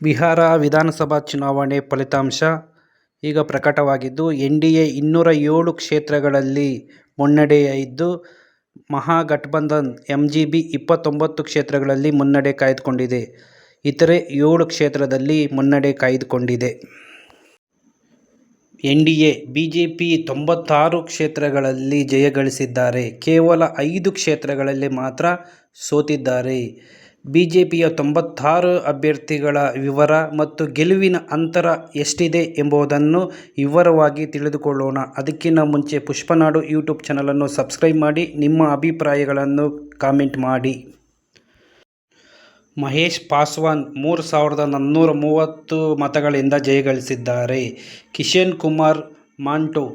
ಬಿಹಾರ ವಿಧಾನಸಭಾ ಚುನಾವಣೆ ಫಲಿತಾಂಶ ಈಗ ಪ್ರಕಟವಾಗಿದ್ದು ಎನ್ ಡಿ ಎ ಇನ್ನೂರ ಏಳು ಕ್ಷೇತ್ರಗಳಲ್ಲಿ ಮುನ್ನಡೆಯಿದ್ದು ಮಹಾಗಠಬಂಧನ್ ಎಂ ಜಿ ಬಿ ಇಪ್ಪತ್ತೊಂಬತ್ತು ಕ್ಷೇತ್ರಗಳಲ್ಲಿ ಮುನ್ನಡೆ ಕಾಯ್ದುಕೊಂಡಿದೆ. ಇತರೆ ಏಳು ಕ್ಷೇತ್ರದಲ್ಲಿ ಮುನ್ನಡೆ ಕಾಯ್ದುಕೊಂಡಿದೆ. N D A, B J P ತೊಂಬತ್ತಾರು ಕ್ಷೇತ್ರಗಳಲ್ಲಿ ಜಯಗಳಿಸಿದ್ದಾರೆ ಕೇವಲ ಐದು ಕ್ಷೇತ್ರಗಳಲ್ಲಿ ಮಾತ್ರ ಸೋತಿದ್ದಾರೆ. ಬಿಜೆಪಿಯ ತೊಂಬತ್ತಾರು ಅಭ್ಯರ್ಥಿಗಳ ವಿವರ ಮತ್ತು ಗೆಲುವಿನ ಅಂತರ ಎಷ್ಟಿದೆ ಎಂಬುದನ್ನು ವಿವರವಾಗಿ ತಿಳಿದುಕೊಳ್ಳೋಣ. ಅದಕ್ಕಿಂತ ಮುಂಚೆ ಪುಷ್ಪನಾಡು ಯೂಟ್ಯೂಬ್ ಚಾನಲನ್ನು ಸಬ್ಸ್ಕ್ರೈಬ್ ಮಾಡಿ, ನಿಮ್ಮ ಅಭಿಪ್ರಾಯಗಳನ್ನು ಕಾಮೆಂಟ್ ಮಾಡಿ. ಮಹೇಶ್ ಪಾಸ್ವಾನ್ ಮೂರು ಸಾವಿರದ ನಾನೂರ ಮೂವತ್ತು ಮತಗಳಿಂದ ಜಯಗಳಿಸಿದ್ದಾರೆ. ಕಿಶನ್ ಕುಮಾರ್ ಮಾಂಟೋ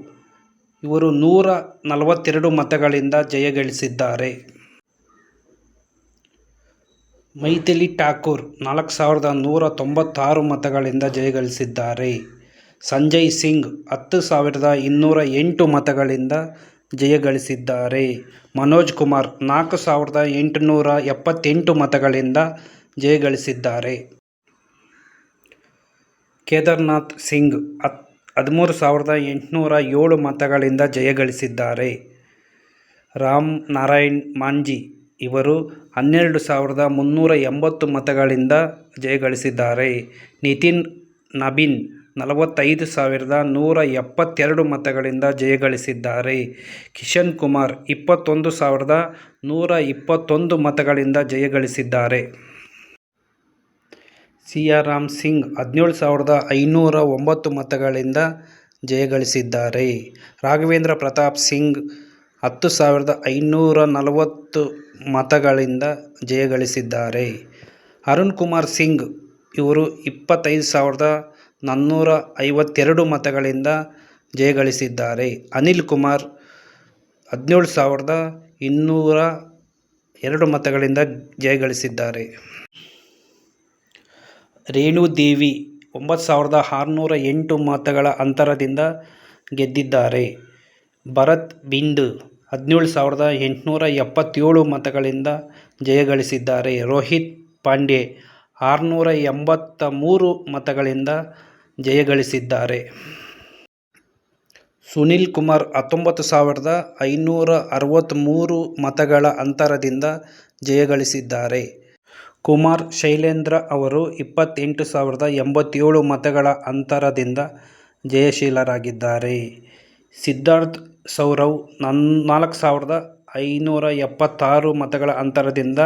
ಇವರು ನೂರ ನಲವತ್ತೆರಡು ಮತಗಳಿಂದ ಜಯಗಳಿಸಿದ್ದಾರೆ. ಮೈಥಿಲಿ ಠಾಕೂರ್ ನಾಲ್ಕು ಸಾವಿರದ ನೂರ ತೊಂಬತ್ತಾರು ಮತಗಳಿಂದ ಜಯಗಳಿಸಿದ್ದಾರೆ. ಸಂಜಯ್ ಸಿಂಗ್ ಹತ್ತು ಸಾವಿರದ ಇನ್ನೂರ ಎಂಟು ಮತಗಳಿಂದ ಜಯಗಳಿಸಿದ್ದಾರೆ. ಮನೋಜ್ ಕುಮಾರ್ ನಾಲ್ಕು ಸಾವಿರದ ಎಂಟುನೂರ ಎಪ್ಪತ್ತೆಂಟು ಮತಗಳಿಂದ ಜಯಗಳಿಸಿದ್ದಾರೆ. ಕೇದಾರ್ನಾಥ್ ಸಿಂಗ್ ಹತ್, ಹದಿಮೂರು ಸಾವಿರದ ಎಂಟುನೂರ ಏಳು ಮತಗಳಿಂದ ಜಯಗಳಿಸಿದ್ದಾರೆ. ರಾಮ್ ನಾರಾಯಣ್ ಮಾಂಝಿ ಇವರು ಹನ್ನೆರಡು ಸಾವಿರದ ಮುನ್ನೂರ ಎಂಬತ್ತು ಮತಗಳಿಂದ ಜಯಗಳಿಸಿದ್ದಾರೆ. ನಿತಿನ್, ನಬೀನ್ ನಲವತ್ತೈದು ಸಾವಿರದ ನೂರ ಎಪ್ಪತ್ತೆರಡು ಮತಗಳಿಂದ ಜಯಗಳಿಸಿದ್ದಾರೆ. ಕಿಶನ್ ಕುಮಾರ್ ಇಪ್ಪತ್ತೊಂದು ಸಾವಿರದ ನೂರ ಇಪ್ಪತ್ತೊಂದು ಮತಗಳಿಂದ ಜಯಗಳಿಸಿದ್ದಾರೆ. ಸಿಯಾರಾಮ್ ಸಿಂಗ್ ಹದಿನೇಳು ಸಾವಿರದ ಐನೂರ ಒಂಬತ್ತು ಮತಗಳಿಂದ ಜಯಗಳಿಸಿದ್ದಾರೆ. ರಾಘವೇಂದ್ರ ಪ್ರತಾಪ್ ಸಿಂಗ್ ಹತ್ತು ಸಾವಿರದ ಐನೂರ ನಲವತ್ತು ಮತಗಳಿಂದ ಜಯಗಳಿಸಿದ್ದಾರೆ. ಅರುಣ್ ಕುಮಾರ್ ಸಿಂಗ್ ಇವರು ಇಪ್ಪತ್ತೈದು ಸಾವಿರದ ನಾನೂರ ಐವತ್ತೆರಡು ಮತಗಳಿಂದ ಜಯಗಳಿಸಿದ್ದಾರೆ. ಅನಿಲ್ ಕುಮಾರ್ ಹದಿನೇಳು ಸಾವಿರದ ಇನ್ನೂರ ಎರಡು ಮತಗಳಿಂದ ಜಯಗಳಿಸಿದ್ದಾರೆ. ರೇಣು ದೇವಿ ಒಂಬತ್ತು ಸಾವಿರದ ಆರುನೂರ ಎಂಟು ಮತಗಳ ಅಂತರದಿಂದ ಗೆದ್ದಿದ್ದಾರೆ. ಭರತ್ ಬಿಂದ್ ಹದಿನೇಳು ಸಾವಿರದ ಎಂಟುನೂರ ಎಪ್ಪತ್ತೇಳು ಮತಗಳಿಂದ ಜಯಗಳಿಸಿದ್ದಾರೆ. ರೋಹಿತ್ ಪಾಂಡೆ ಆರುನೂರ ಎಂಬತ್ತ ಮೂರು ಮತಗಳಿಂದ ಜಯಗಳಿಸಿದ್ದಾರೆ. ಸುನಿಲ್ ಕುಮಾರ್ ಹತ್ತೊಂಬತ್ತು ಸಾವಿರದ ಐನೂರ ಅರವತ್ತ್ಮೂರು ಮತಗಳ ಅಂತರದಿಂದ ಜಯಗಳಿಸಿದ್ದಾರೆ. ಕುಮಾರ್ ಶೈಲೇಂದ್ರ ಅವರು ಇಪ್ಪತ್ತೆಂಟು ಸಾವಿರದ ಎಂಬತ್ತೇಳು ಮತಗಳ ಅಂತರದಿಂದ ಜಯಶೀಲರಾಗಿದ್ದಾರೆ. ಸಿದ್ಧಾರ್ಥ್ ಸೌರವ್ ನಾಲ್ಕು ಸಾವಿರದ ಐನೂರ ಎಪ್ಪತ್ತಾರು ಮತಗಳ ಅಂತರದಿಂದ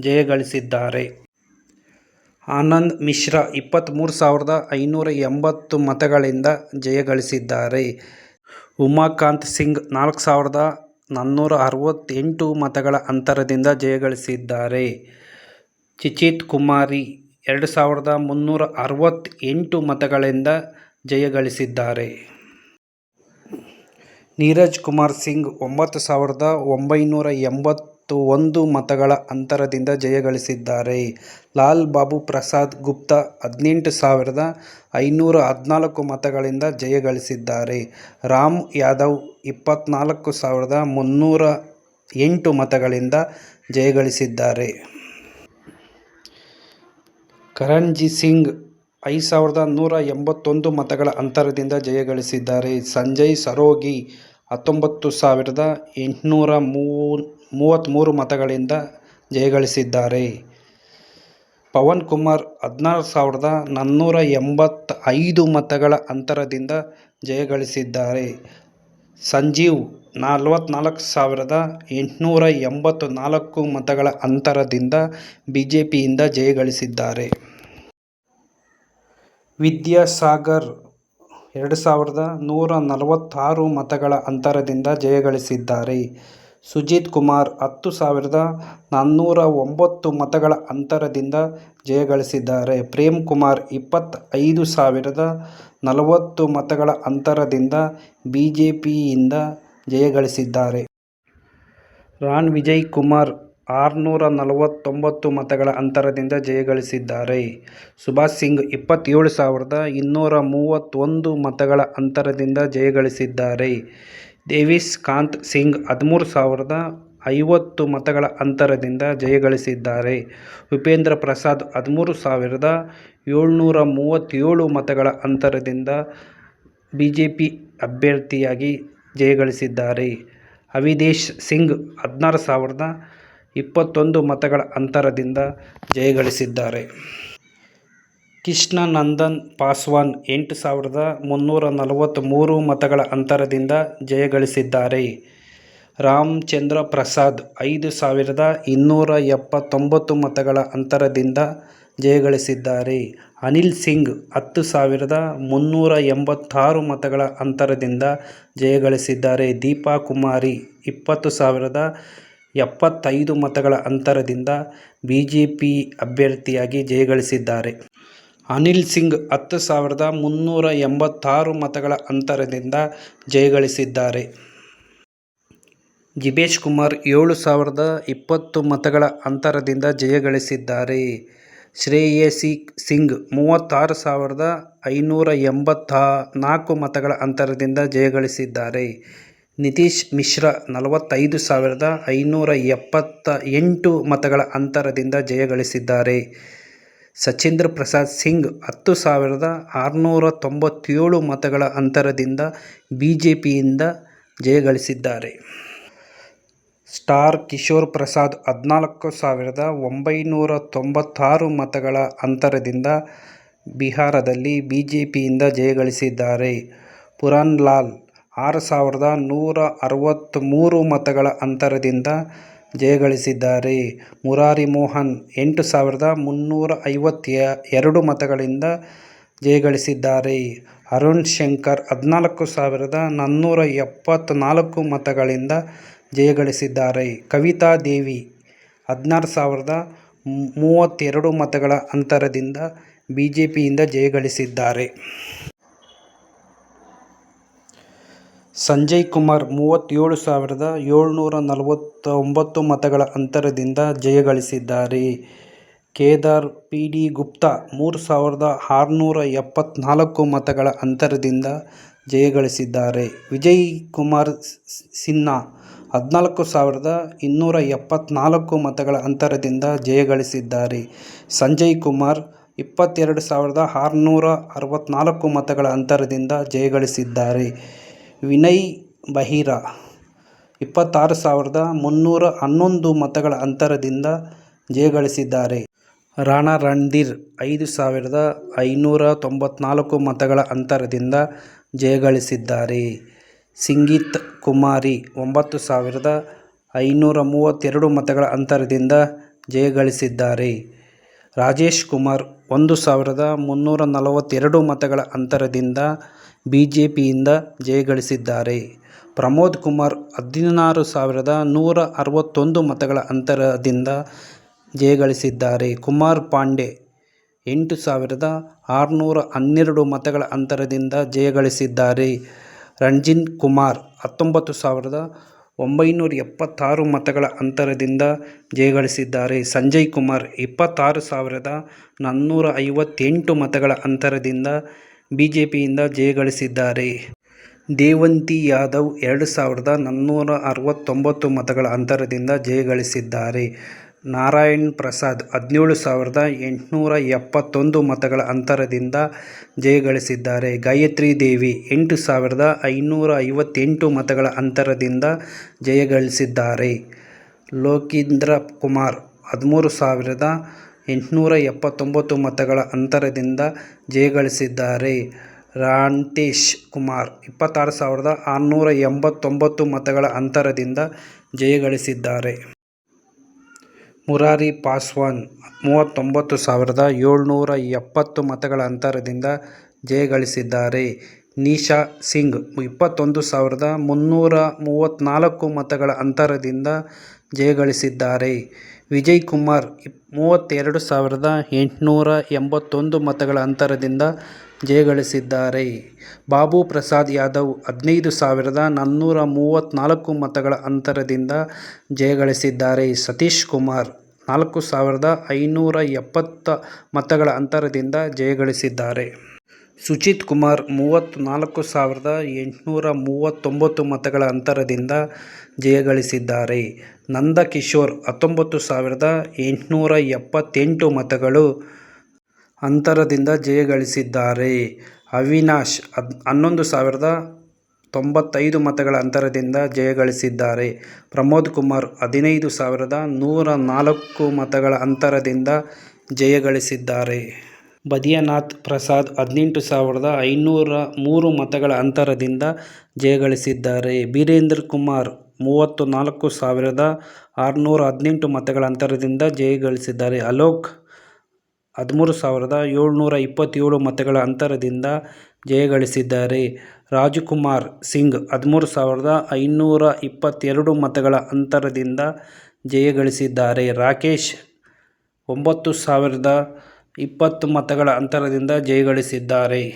ಜಯಗಳಿಸಿದ್ದಾರೆ. ಆನಂದ್ ಮಿಶ್ರಾ ಇಪ್ಪತ್ತ್ಮೂರು ಸಾವಿರದ ಐನೂರ ಎಂಬತ್ತು ಮತಗಳಿಂದ ಜಯಗಳಿಸಿದ್ದಾರೆ. ಉಮಾಕಾಂತ್ ಸಿಂಗ್, ನಾಲ್ಕು ಸಾವಿರದ ನಾನೂರ ಅರವತ್ತೆಂಟು ಮತಗಳ ಅಂತರದಿಂದ ಜಯಗಳಿಸಿದ್ದಾರೆ. ಚಿಚಿತ್ ಕುಮಾರಿ, ಎರಡು ಸಾವಿರದ ಮುನ್ನೂರ ಅರವತ್ತ ಎಂಟು ಮತಗಳಿಂದ ಜಯಗಳಿಸಿದ್ದಾರೆ. ನೀರಜ್ ಕುಮಾರ್ ಸಿಂಗ್ ಒಂಬತ್ತು ಸಾವಿರದ ಒಂಬೈನೂರ ಎಂಬತ್ತು ಒಂದು ಮತಗಳ ಅಂತರದಿಂದ ಜಯಗಳಿಸಿದ್ದಾರೆ. ಲಾಲ್ ಬಾಬು ಪ್ರಸಾದ್ ಗುಪ್ತಾ ಹದಿನೆಂಟು ಸಾವಿರದ ಐನೂರ ಹದಿನಾಲ್ಕು ಮತಗಳಿಂದ ಜಯಗಳಿಸಿದ್ದಾರೆ. ರಾಮ್ ಯಾದವ್ ಇಪ್ಪತ್ನಾಲ್ಕು ಸಾವಿರದ ಮುನ್ನೂರ ಎಂಟು ಮತಗಳಿಂದ ಜಯಗಳಿಸಿದ್ದಾರೆ. ಕರಣ್ಜಿ ಸಿಂಗ್ ಐದು ಸಾವಿರದ ನೂರ ಎಂಬತ್ತೊಂದು ಮತಗಳ ಅಂತರದಿಂದ ಜಯಗಳಿಸಿದ್ದಾರೆ. ಸಂಜಯ್ ಸರೋಗಿ ಹತ್ತೊಂಬತ್ತು ಸಾವಿರದ ಎಂಟುನೂರ ಮೂವತ್ತ್ಮೂರು ಮತಗಳಿಂದ ಜಯಗಳಿಸಿದ್ದಾರೆ. ಪವನ್ ಕುಮಾರ್ ಹದಿನಾರು ಸಾವಿರದ ನಾನ್ನೂರ ಎಂಬತ್ತ ಐದು ಮತಗಳ ಅಂತರದಿಂದ ಜಯಗಳಿಸಿದ್ದಾರೆ. ಸಂಜೀವ್ ನಲವತ್ತ್ನಾಲ್ಕು ಸಾವಿರದ ಎಂಟುನೂರ ಎಂಬತ್ತು ನಾಲ್ಕು ಮತಗಳ ಅಂತರದಿಂದ ಬಿ ಜೆ ಪಿಯಿಂದ ಜಯಗಳಿಸಿದ್ದಾರೆ. ವಿದ್ಯಾಸಾಗರ್ ಎರಡು ಸಾವಿರದ ನೂರ ನಲವತ್ತಾರು ಮತಗಳ ಅಂತರದಿಂದ ಜಯಗಳಿಸಿದ್ದಾರೆ. ಸುಜಿತ್ ಕುಮಾರ್ ಹತ್ತು ಸಾವಿರದ ನಾನ್ನೂರ ಒಂಬತ್ತು ಮತಗಳ ಅಂತರದಿಂದ ಜಯಗಳಿಸಿದ್ದಾರೆ. ಪ್ರೇಮ್ ಕುಮಾರ್ ಇಪ್ಪತ್ತೈದು ಸಾವಿರದ ನಲವತ್ತು ಮತಗಳ ಅಂತರದಿಂದ ಬಿ ಜೆ ಪಿಯಿಂದ ಜಯಗಳಿಸಿದ್ದಾರೆ. ರಾಣ್ ವಿಜಯ್ ಕುಮಾರ್ ಆರುನೂರ ನಲವತ್ತೊಂಬತ್ತು ಮತಗಳ ಅಂತರದಿಂದ ಜಯಗಳಿಸಿದ್ದಾರೆ. ಸುಭಾಷ್ ಸಿಂಗ್ ಇಪ್ಪತ್ತೇಳು ಸಾವಿರದ ಇನ್ನೂರ ಮೂವತ್ತೊಂದು ಮತಗಳ ಅಂತರದಿಂದ ಜಯಗಳಿಸಿದ್ದಾರೆ. ದೇವಿಸ್ ಕಾಂತ್ ಸಿಂಗ್ ಹದಿಮೂರು ಸಾವಿರದ ಐವತ್ತು ಮತಗಳ ಅಂತರದಿಂದ ಜಯಗಳಿಸಿದ್ದಾರೆ. ಉಪೇಂದ್ರ ಪ್ರಸಾದ್ ಹದಿಮೂರು ಸಾವಿರದ ಏಳುನೂರ ಮೂವತ್ತೇಳು ಮತಗಳ ಅಂತರದಿಂದ ಬಿ ಜೆ ಪಿ ಅಭ್ಯರ್ಥಿಯಾಗಿ ಜಯಗಳಿಸಿದ್ದಾರೆ. ಅವಿದೇಶ್ ಸಿಂಗ್ ಹದಿನಾರು ಸಾವಿರದ ಇಪ್ಪತ್ತೊಂದು ಮತಗಳ ಅಂತರದಿಂದ ಜಯಗಳಿಸಿದ್ದಾರೆ. ಕೃಷ್ಣ ನಂದನ್ ಪಾಸ್ವಾನ್ ಎಂಟು ಸಾವಿರದ ಮುನ್ನೂರ ನಲವತ್ತ್ಮೂರು ಮತಗಳ ಅಂತರದಿಂದ ಜಯಗಳಿಸಿದ್ದಾರೆ. ರಾಮಚಂದ್ರ ಪ್ರಸಾದ್ ಐದು ಸಾವಿರದ ಇನ್ನೂರ ಎಪ್ಪತ್ತೊಂಬತ್ತು ಮತಗಳ ಅಂತರದಿಂದ ಜಯಗಳಿಸಿದ್ದಾರೆ. ಅನಿಲ್ ಸಿಂಗ್ ಹತ್ತು ಸಾವಿರದ ಮುನ್ನೂರ ಎಂಬತ್ತಾರು ಮತಗಳ ಅಂತರದಿಂದ ಜಯಗಳಿಸಿದ್ದಾರೆ. ದೀಪಾ ಕುಮಾರಿ ಇಪ್ಪತ್ತು ಸಾವಿರದ ಎಪ್ಪತ್ತೈದು ಮತಗಳ ಅಂತರದಿಂದ ಬಿಜೆಪಿ ಅಭ್ಯರ್ಥಿಯಾಗಿ ಜಯಗಳಿಸಿದ್ದಾರೆ. ಅನಿಲ್ ಸಿಂಗ್ ಹತ್ತು ಸಾವಿರದ ಮುನ್ನೂರ ಎಂಬತ್ತಾರು ಮತಗಳ ಅಂತರದಿಂದ ಜಯಗಳಿಸಿದ್ದಾರೆ. ಜಿಬೇಶ್ ಕುಮಾರ್ ಏಳು ಸಾವಿರದ ಇಪ್ಪತ್ತು ಮತಗಳ ಅಂತರದಿಂದ ಜಯಗಳಿಸಿದ್ದಾರೆ. ಶ್ರೇಯಸಿ ಸಿಂಗ್ ಮೂವತ್ತಾರು ಸಾವಿರದ ಐನೂರ ಎಂಬತ್ತ ನಾಲ್ಕು ಮತಗಳ ಅಂತರದಿಂದ ಜಯಗಳಿಸಿದ್ದಾರೆ. ನಿತೀಶ್ ಮಿಶ್ರಾ ನಲವತ್ತೈದು ಸಾವಿರದ ಐನೂರ ಎಪ್ಪತ್ತ ಎಂಟು ಮತಗಳ ಅಂತರದಿಂದ ಜಯಗಳಿಸಿದ್ದಾರೆ. ಸಚೇಂದ್ರ ಪ್ರಸಾದ್ ಸಿಂಗ್ ಹತ್ತು ಸಾವಿರದ ಆರುನೂರ ತೊಂಬತ್ತೇಳು ಮತಗಳ ಅಂತರದಿಂದ ಬಿ ಜೆ ಪಿಯಿಂದ ಜಯಗಳಿಸಿದ್ದಾರೆ. ಸ್ಟಾರ್ ಕಿಶೋರ್ ಪ್ರಸಾದ್ ಹದಿನಾಲ್ಕು ಸಾವಿರದ ಒಂಬೈನೂರ ತೊಂಬತ್ತಾರು ಮತಗಳ ಅಂತರದಿಂದ ಬಿಹಾರದಲ್ಲಿ ಬಿ ಜೆ ಪಿಯಿಂದ ಜಯಗಳಿಸಿದ್ದಾರೆ. ಪೂರನ್ಲಾಲ್ ಆರು ಸಾವಿರದ ನೂರ ಅರವತ್ತ್ಮೂರು ಮತಗಳ ಅಂತರದಿಂದ ಜಯಗಳಿಸಿದ್ದಾರೆ. ಮುರಾರಿ ಮೋಹನ್ ಎಂಟು ಸಾವಿರದ ಮುನ್ನೂರ ಐವತ್ತ ಎರಡು ಮತಗಳಿಂದ ಜಯಗಳಿಸಿದ್ದಾರೆ. ಅರುಣ್ ಶಂಕರ್ ಹದಿನಾಲ್ಕು ಸಾವಿರದ ನಾನೂರ ಎಪ್ಪತ್ತ್ನಾಲ್ಕು ಮತಗಳಿಂದ ಜಯಗಳಿಸಿದ್ದಾರೆ. ಕವಿತಾ ದೇವಿ ಹದಿನಾರು ಸಾವಿರದ ಮೂವತ್ತೆರಡು ಮತಗಳ ಅಂತರದಿಂದ ಬಿ ಜೆ ಪಿಯಿಂದ ಜಯಗಳಿಸಿದ್ದಾರೆ. ಸಂಜಯ್ ಕುಮಾರ್ ಮೂವತ್ತೇಳು ಸಾವಿರದ ಏಳುನೂರ ನಲವತ್ತೊಂಬತ್ತು ಮತಗಳ ಅಂತರದಿಂದ ಜಯಗಳಿಸಿದ್ದಾರೆ. ಕೇದಾರ್ ಪಿ. ಡಿ. ಗುಪ್ತಾ ಮೂರು ಸಾವಿರದ ಆರುನೂರ ಎಪ್ಪತ್ತ್ನಾಲ್ಕು ಮತಗಳ ಅಂತರದಿಂದ ಜಯಗಳಿಸಿದ್ದಾರೆ. ವಿಜಯ್ ಕುಮಾರ್ ಸಿನ್ಹಾ ಹದಿನಾಲ್ಕು ಸಾವಿರದ ಇನ್ನೂರ ಎಪ್ಪತ್ನಾಲ್ಕು ಮತಗಳ ಅಂತರದಿಂದ ಜಯಗಳಿಸಿದ್ದಾರೆ. ಸಂಜಯ್ ಕುಮಾರ್ ಇಪ್ಪತ್ತೆರಡು ಸಾವಿರದ ಆರುನೂರ ಅರವತ್ತ್ನಾಲ್ಕು ಮತಗಳ ಅಂತರದಿಂದ ಜಯಗಳಿಸಿದ್ದಾರೆ. ವಿನಯ್ ಬಹಿರಾ ಇಪ್ಪತ್ತಾರು ಸಾವಿರದ ಮುನ್ನೂರ ಹನ್ನೊಂದು ಮತಗಳ ಅಂತರದಿಂದ ಜಯಗಳಿಸಿದ್ದಾರೆ. ರಾಣಾ ರಣಧೀರ್ ಐದು ಸಾವಿರದ ಐನೂರ ತೊಂಬತ್ನಾಲ್ಕು ಮತಗಳ ಅಂತರದಿಂದ ಜಯಗಳಿಸಿದ್ದಾರೆ. ಸಿಂಗೀತ್ ಕುಮಾರಿ ಒಂಬತ್ತು ಸಾವಿರದ ಐನೂರ ಮೂವತ್ತೆರಡು ಮತಗಳ ಅಂತರದಿಂದ ಜಯಗಳಿಸಿದ್ದಾರೆ. ರಾಜೇಶ್ ಕುಮಾರ್ ಒಂದು ಸಾವಿರದ ಮುನ್ನೂರ ನಲವತ್ತೆರಡು ಮತಗಳ ಅಂತರದಿಂದ ಬಿ ಜೆ ಪಿಯಿಂದ ಜಯಗಳಿಸಿದ್ದಾರೆ. ಪ್ರಮೋದ್ ಕುಮಾರ್ ಹದಿನಾರು ಸಾವಿರದ ನೂರ ಅರವತ್ತೊಂದು ಮತಗಳ ಅಂತರದಿಂದ ಜಯಗಳಿಸಿದ್ದಾರೆ. ಕುಮಾರ್ ಪಾಂಡೆ ಎಂಟು ಸಾವಿರದ ಆರುನೂರ ಹನ್ನೆರಡು ಮತಗಳ ಅಂತರದಿಂದ ಜಯಗಳಿಸಿದ್ದಾರೆ. ರಂಜಿನ್ ಕುಮಾರ್ ಹತ್ತೊಂಬತ್ತು ಸಾವಿರದ ಒಂಭೈನೂರ ಎಪ್ಪತ್ತಾರು ಮತಗಳ ಅಂತರದಿಂದ ಜಯಗಳಿಸಿದ್ದಾರೆ. ಸಂಜಯ್ ಕುಮಾರ್ ಇಪ್ಪತ್ತಾರು ಸಾವಿರದ ನಾನ್ನೂರ ಐವತ್ತೆಂಟು ಮತಗಳ ಅಂತರದಿಂದ ಬಿಜೆಪಿಯಿಂದ ಜಯಗಳಿಸಿದ್ದಾರೆ. ದೇವಂತಿ ಯಾದವ್ ಎರಡು ಸಾವಿರದ ನಾನೂರ ಅರವತ್ತೊಂಬತ್ತು ಮತಗಳ ಅಂತರದಿಂದ ಜಯಗಳಿಸಿದ್ದಾರೆ. ನಾರಾಯಣ್ ಪ್ರಸಾದ್ ಹದಿನೇಳು ಸಾವಿರದ ಎಂಟುನೂರ ಎಪ್ಪತ್ತೊಂದು ಮತಗಳ ಅಂತರದಿಂದ ಜಯಗಳಿಸಿದ್ದಾರೆ. ಗಾಯತ್ರಿ ದೇವಿ ಎಂಟು ಸಾವಿರದ ಐನೂರ ಐವತ್ತೆಂಟು ಮತಗಳ ಅಂತರದಿಂದ ಜಯಗಳಿಸಿದ್ದಾರೆ. ಲೋಕೀಂದ್ರ ಕುಮಾರ್ ಹದಿಮೂರು ಸಾವಿರದ ಎಂಟುನೂರ ಎಪ್ಪತ್ತೊಂಬತ್ತು ಮತಗಳ ಅಂತರದಿಂದ ಜಯಗಳಿಸಿದ್ದಾರೆ. ರಾಂತೇಶ್ ಕುಮಾರ್ ಇಪ್ಪತ್ತಾರು ಸಾವಿರದ ಆರುನೂರ ಎಂಬತ್ತೊಂಬತ್ತು ಮತಗಳ ಅಂತರದಿಂದ ಜಯಗಳಿಸಿದ್ದಾರೆ. ಮುರಾರಿ ಪಾಸ್ವಾನ್ ಮೂವತ್ತೊಂಬತ್ತು ಸಾವಿರದ ಏಳ್ನೂರ ಎಪ್ಪತ್ತು ಮತಗಳ ಅಂತರದಿಂದ ಜಯಗಳಿಸಿದ್ದಾರೆ. ನಿಶಾ ಸಿಂಗ್ ಇಪ್ಪತ್ತೊಂದು ಸಾವಿರದ ಮುನ್ನೂರ ಮೂವತ್ತ್ನಾಲ್ಕು ಮತಗಳ ಅಂತರದಿಂದ ಜಯಗಳಿಸಿದ್ದಾರೆ. ವಿಜಯ್ ಕುಮಾರ್ ಮೂವತ್ತೆರಡು ಸಾವಿರದ ಎಂಟುನೂರ ಎಂಬತ್ತೊಂದು ಮತಗಳ ಅಂತರದಿಂದ ಜಯಗಳಿಸಿದ್ದಾರೆ. ಬಾಬು ಪ್ರಸಾದ್ ಯಾದವ್ ಹದಿನೈದು ಸಾವಿರದ ನಾನ್ನೂರ ಮೂವತ್ತ್ನಾಲ್ಕು ಮತಗಳ ಅಂತರದಿಂದ ಜಯಗಳಿಸಿದ್ದಾರೆ. ಸತೀಶ್ ಕುಮಾರ್ ನಾಲ್ಕು ಸಾವಿರದ ಐನೂರ ಎಪ್ಪತ್ತ ಮತಗಳ ಅಂತರದಿಂದ ಜಯಗಳಿಸಿದ್ದಾರೆ. ಸುಜಿತ್ ಕುಮಾರ್ ಮೂವತ್ತ್ನಾಲ್ಕು ಸಾವಿರದ ಎಂಟುನೂರ ಮೂವತ್ತೊಂಬತ್ತು ಮತಗಳ ಅಂತರದಿಂದ ಜಯಗಳಿಸಿದ್ದಾರೆ. ನಂದಕಿಶೋರ್ ಹತ್ತೊಂಬತ್ತು ಸಾವಿರದ ಎಂಟುನೂರ ಎಪ್ಪತ್ತೆಂಟು ಮತಗಳು ಅಂತರದಿಂದ ಜಯಗಳಿಸಿದ್ದಾರೆ. ಅವಿನಾಶ್ ಹನ್ನೊಂದು ಸಾವಿರದ ತೊಂಬತ್ತೈದು ಮತಗಳ ಅಂತರದಿಂದ ಜಯಗಳಿಸಿದ್ದಾರೆ. ಪ್ರಮೋದ್ ಕುಮಾರ್ ಹದಿನೈದು ಸಾವಿರದ ನೂರ ನಾಲ್ಕು ಮತಗಳ ಅಂತರದಿಂದ ಜಯಗಳಿಸಿದ್ದಾರೆ. ಬೈದ್ಯನಾಥ್ ಪ್ರಸಾದ್ ಹದಿನೆಂಟು ಸಾವಿರದ ಐನೂರ ಮೂರು ಮತಗಳ ಅಂತರದಿಂದ ಜಯಗಳಿಸಿದ್ದಾರೆ. ಬೀರೇಂದ್ರ ಕುಮಾರ್ ಮೂವತ್ತು ನಾಲ್ಕು ಸಾವಿರದ ಆರುನೂರ ಹದಿನೆಂಟು ಮತಗಳ ಅಂತರದಿಂದ ಜಯಗಳಿಸಿದ್ದಾರೆ. ಅಲೋಕ್ ಹದಿಮೂರು ಸಾವಿರದ ಏಳುನೂರ ಇಪ್ಪತ್ತೇಳು ಮತಗಳ ಅಂತರದಿಂದ ಜಯಗಳಿಸಿದ್ದಾರೆ. ರಾಜಕುಮಾರ್ ಸಿಂಗ್ ಹದಿಮೂರು ಸಾವಿರದ ಐನೂರ ಇಪ್ಪತ್ತೆರಡು ಮತಗಳ ಅಂತರದಿಂದ ಜಯಗಳಿಸಿದ್ದಾರೆ. ರಾಕೇಶ್ ಒಂಬತ್ತು ಸಾವಿರದ ಇಪ್ಪತ್ತು ಮತಗಳ ಅಂತರದಿಂದ ಜಯಗಳಿಸಿದ್ದಾರೆ.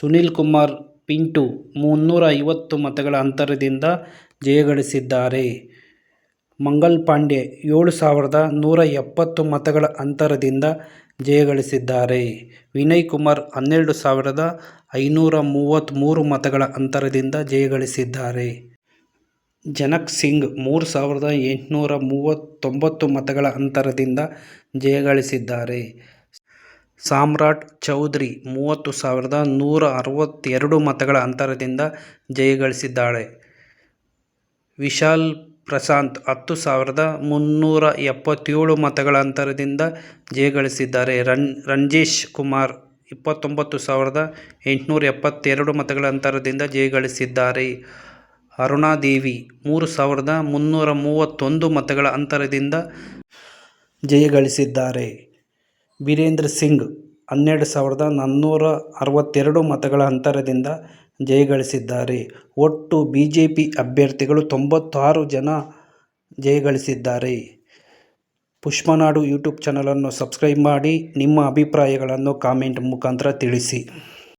ಸುನೀಲ್ ಕುಮಾರ್, ಪಿಂಟು ಮುನ್ನೂರ ಐವತ್ತು ಮತಗಳ ಅಂತರದಿಂದ ಜಯಗಳಿಸಿದ್ದಾರೆ. ಮಂಗಲ್ ಪಾಂಡೆ ಏಳು ಸಾವಿರದ ನೂರ ಎಪ್ಪತ್ತು ಮತಗಳ ಅಂತರದಿಂದ ಜಯಗಳಿಸಿದ್ದಾರೆ. ವಿನಯ್ ಕುಮಾರ್ ಹನ್ನೆರಡು ಸಾವಿರದ ಐನೂರ ಮೂವತ್ತ್ಮೂರು ಮತಗಳ ಅಂತರದಿಂದ ಜಯಗಳಿಸಿದ್ದಾರೆ. ಜನಕ್ ಸಿಂಗ್ ಮೂರು ಸಾವಿರದ ಎಂಟುನೂರ ಮೂವತ್ತೊಂಬತ್ತು ಮತಗಳ ಅಂತರದಿಂದ ಜಯಗಳಿಸಿದ್ದಾರೆ. ಸಾಮ್ರಾಟ್ ಚೌಧರಿ ಮೂವತ್ತು ಸಾವಿರದ ನೂರ ಅರವತ್ತೆರಡು ಮತಗಳ ಅಂತರದಿಂದ ಜಯಗಳಿಸಿದ್ದಾಳೆ ವಿಶಾಲ್ ಪ್ರಶಾಂತ್ ಹತ್ತು ಸಾವಿರದ ಮುನ್ನೂರ ಎಪ್ಪತ್ತೇಳು ಮತಗಳ ಅಂತರದಿಂದ ಜಯಗಳಿಸಿದ್ದಾರೆ. ರಾಜೇಶ್ ಕುಮಾರ್ ಇಪ್ಪತ್ತೊಂಬತ್ತು ಸಾವಿರದ ಎಂಟುನೂರ ಎಪ್ಪತ್ತೆರಡು ಮತಗಳ ಅಂತರದಿಂದ ಜಯಗಳಿಸಿದ್ದಾರೆ. ಅರುಣಾದೇವಿ ಮೂರು ಸಾವಿರದ ಮುನ್ನೂರ ಮೂವತ್ತೊಂದು ಮತಗಳ ಅಂತರದಿಂದ ಜಯಗಳಿಸಿದ್ದಾರೆ. ಬೀರೇಂದ್ರ ಸಿಂಗ್ ಹನ್ನೆರಡು ಸಾವಿರದ ನಾನ್ನೂರ ಅರವತ್ತೆರಡು ಮತಗಳ ಅಂತರದಿಂದ ಜಯಗಳಿಸಿದ್ದಾರೆ. ಒಟ್ಟು ಬಿ ಜೆ ಪಿ ಅಭ್ಯರ್ಥಿಗಳು ತೊಂಬತ್ತಾರು ಜನ ಜಯಗಳಿಸಿದ್ದಾರೆ. ಪುಷ್ಪನಾಡು ಯೂಟ್ಯೂಬ್ ಚಾನಲನ್ನು ಸಬ್ಸ್ಕ್ರೈಬ್ ಮಾಡಿ. ನಿಮ್ಮ ಅಭಿಪ್ರಾಯಗಳನ್ನು ಕಾಮೆಂಟ್ ಮುಖಾಂತರ ತಿಳಿಸಿ.